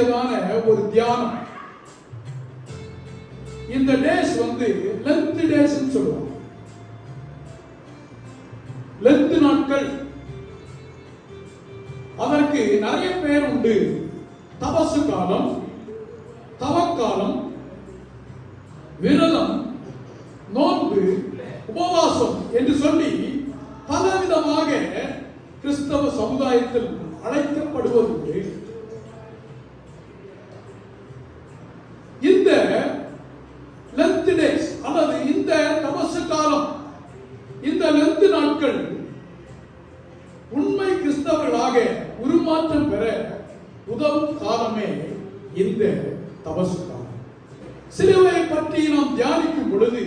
கூடியதான ஒரு தியானம் இந்த டேஸ் வந்து லென்த் டேஸ் சொல்லுவாங்க. லென்த் நாட்கள். அதற்கு நிறைய பேர் உண்டு. தபசு காலம் தவக்காலம் விரதம் நோன்பு உபவாசம் என்று சொல்லி பலவிதமாக கிறிஸ்தவ சமுதாயத்தில் அழைக்கப்படுவது. ஏமாற்றம் பெற உதவும் காலமே இந்த தபசு காலம் சிலுவை பற்றி நாம் தியானிக்கும் பொழுது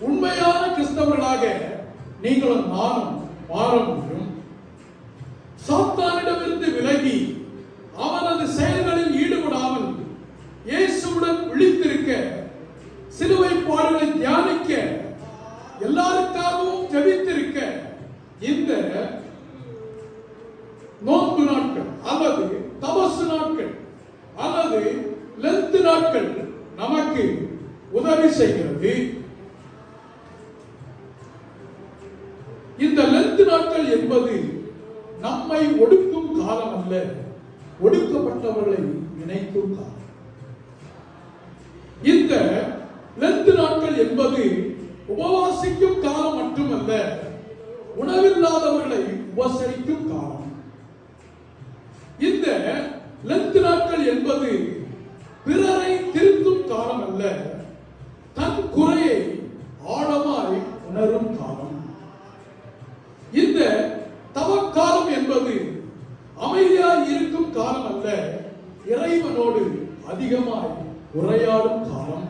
உண்மையான கிறிஸ்தவர்களாக நீங்களும் நானும் மாற முடியும். சாத்தானிடமிருந்து விலகி நாட்கள் நமக்கு உதவி செய்கிறது. இந்த லெந்து நாட்கள் என்பது நம்மை ஒடுக்கும் காலம் அல்ல ஒடுக்கப்பட்டவர்களை நினைக்கும் காலம். இந்த லெந்து நாட்கள் என்பது உபவாசிக்கும் காலம் மட்டுமல்ல உணவில்லாதவர்களை உபசரிக்கும் காலம். இந்த லெந்து நாட்கள் என்பது பிறரை திருத்தும் காலம் அல்ல. தன் குறையை ஆழமாய் உணரும் காலம். இந்த தவக்காலம் என்பது அமைதியாய் இருக்கும் காலம் அல்ல இறைவனோடு அதிகமாய் உரையாடும் காலம்.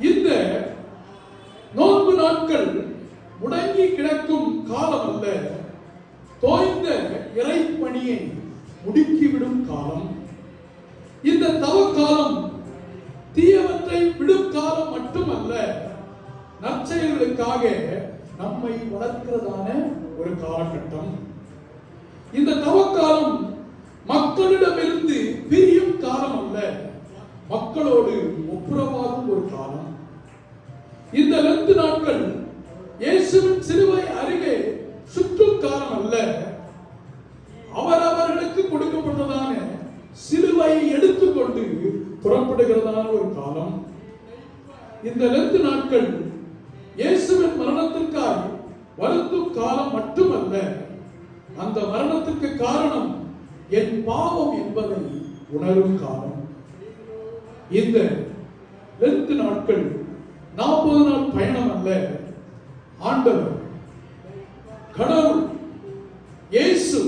இந்த நோன்பு நாட்கள் முடங்கி கிடக்கும் காலம் அல்ல தோய்ந்த இறைப்பணியை முடுக்கிவிடும் காலம். இந்த தவக்காலம் தீயவற்றை விடும் காலம் மட்டுமல்ல நற்செயல்களுக்காக நம்மை வளர்க்கிறதான ஒரு காலகட்டம். இந்த தவக்காலம் மக்களிடமிருந்து பிரியும் காலம் அல்ல மக்களோடு ஒப்புரவாகும் ஒரு காலம். இந்த ரெண்டு நாட்கள் இந்த ரெண்டு நாட்கள் இயேசுவின் மரணத்திற்காய் வருத்தும் காலம் மட்டுமல்ல. அந்த மரணத்துக்கு காரணம் என் பாவம் என்பதை உணரும் காலம். இந்த ரெண்டு நாட்கள் நாற்பது நாள் பயணம் அல்ல. ஆண்டவர் கடவுள் இயேசு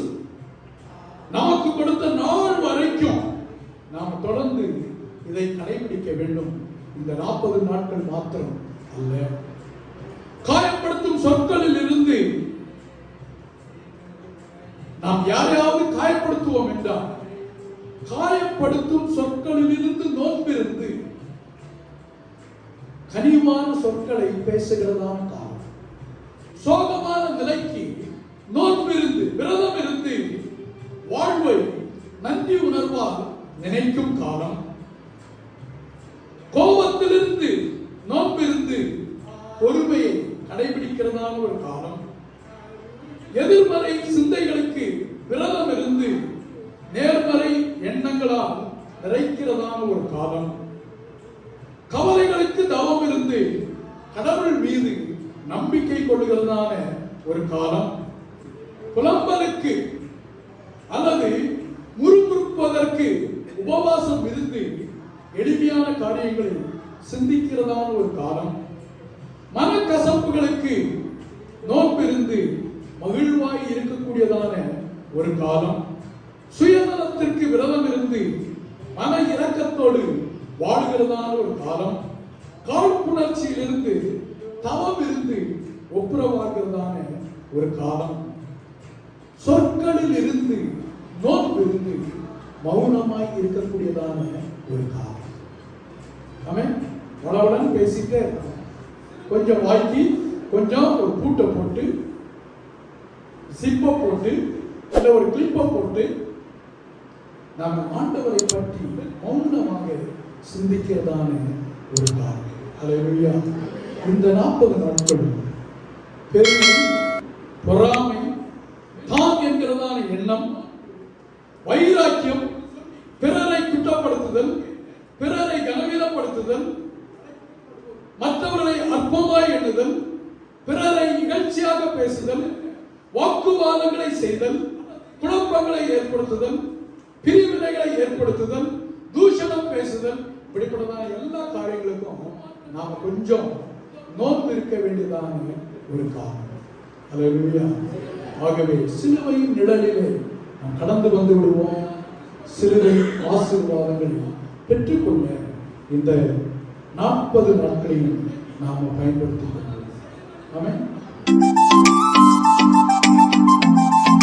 நமக்கு கொடுத்த நாள் வரைக்கும் நாம் தொடர்ந்து இதை கடைபிடிக்க வேண்டும். இந்த நாற்பது நாட்கள் மாத்திரம் அல்ல. காயப்படுத்தும் சொற்களில் இருந்து நாம் யாரையாவது காயப்படுத்துவோம் என்றால் காயப்படுத்தும் சொற்களில் இருந்து நோன்பிருந்து கனிவான சொற்களை பேசுகிறதான காலம். சோகமான நிலைக்கு நோன்பிருந்து விரதம் இருந்து வாழ்வை நன்றி உணர்வால் நினைக்கும் காலம். கடைபிடிக்கிறதான ஒரு காலம். எதிர்மறை சிந்தைகளுக்கு விரதம் இருந்து நேர்மறை எண்ணங்களால் நிறைக்கிறதான ஒரு காலம். கவலைகளுக்கு தவம் இருந்து கடவுள் மீது நம்பிக்கை கொள்கிறதான ஒரு காலம். புலம்பலுக்கு அல்லது முறுமுறுப்பதற்கு உபவாசம் இருந்து எளிமையான காரியங்களை சிந்திக்கிறதான ஒரு காலம். மனக்கசப்புகளுக்கு நோன்பிருந்து மகிழ்வாய் இருக்கக்கூடியதான ஒரு காலம். சுயநலத்திற்கு விரதம் இருந்து மன இரக்கத்தோடு வாழ்கிறதான ஒரு காலம். காழ்ப்புணர்ச்சியிலிருந்து தவம் இருந்து ஒப்புரவாகிறதான ஒரு காலம். சொற்களில் இருந்து நோன்பு இருந்து மௌனமாய் இருக்கக்கூடியதான ஒரு காலம். அவன் வளவளன்னு பேசிட்டே கொஞ்சம் வாக்கி கொஞ்சம் ஒரு பூட்டை போட்டு சிப்பை போட்டு இல்லை ஒரு கிளிப்பை போட்டு நாம் ஆண்டவரை பற்றி மௌனமாக சிந்திக்கிறதான ஒரு காரணம் அலையா இந்த நாற்பது நாட்கள் பெருமை பொறாமை தான் என்கிறதான எண்ணம் வைராக்கியம் பிறரை குற்றப்படுத்துதல் பிறரை கனவீனப்படுத்துதல் மற்றவர்களை அற்பமாய் எண்ணுதல் பிறரை இகழ்ச்சியாக பேசுதல் வாக்குவாதங்களை செய்தல் குழப்பங்களை ஏற்படுத்துதல் பிரிவினைகளை ஏற்படுத்துதல் தூஷணம் பேசுதல் இப்படிப்பட்டதான எல்லா காரியங்களுக்கும் நாம கொஞ்சம் நோன்பு இருக்க வேண்டியதான ஒரு காரணம். அல்லேலூயா ஆகவே சிலுவையின் நிழலிலே நாம் கடந்து வந்து விடுவோம். சிலுவை ஆசீர்வாதங்கள் பெற்றுக்கொள்ள இந்த நாற்பது நாட்களையும் நாம் பயன்படுத்திக் Amém?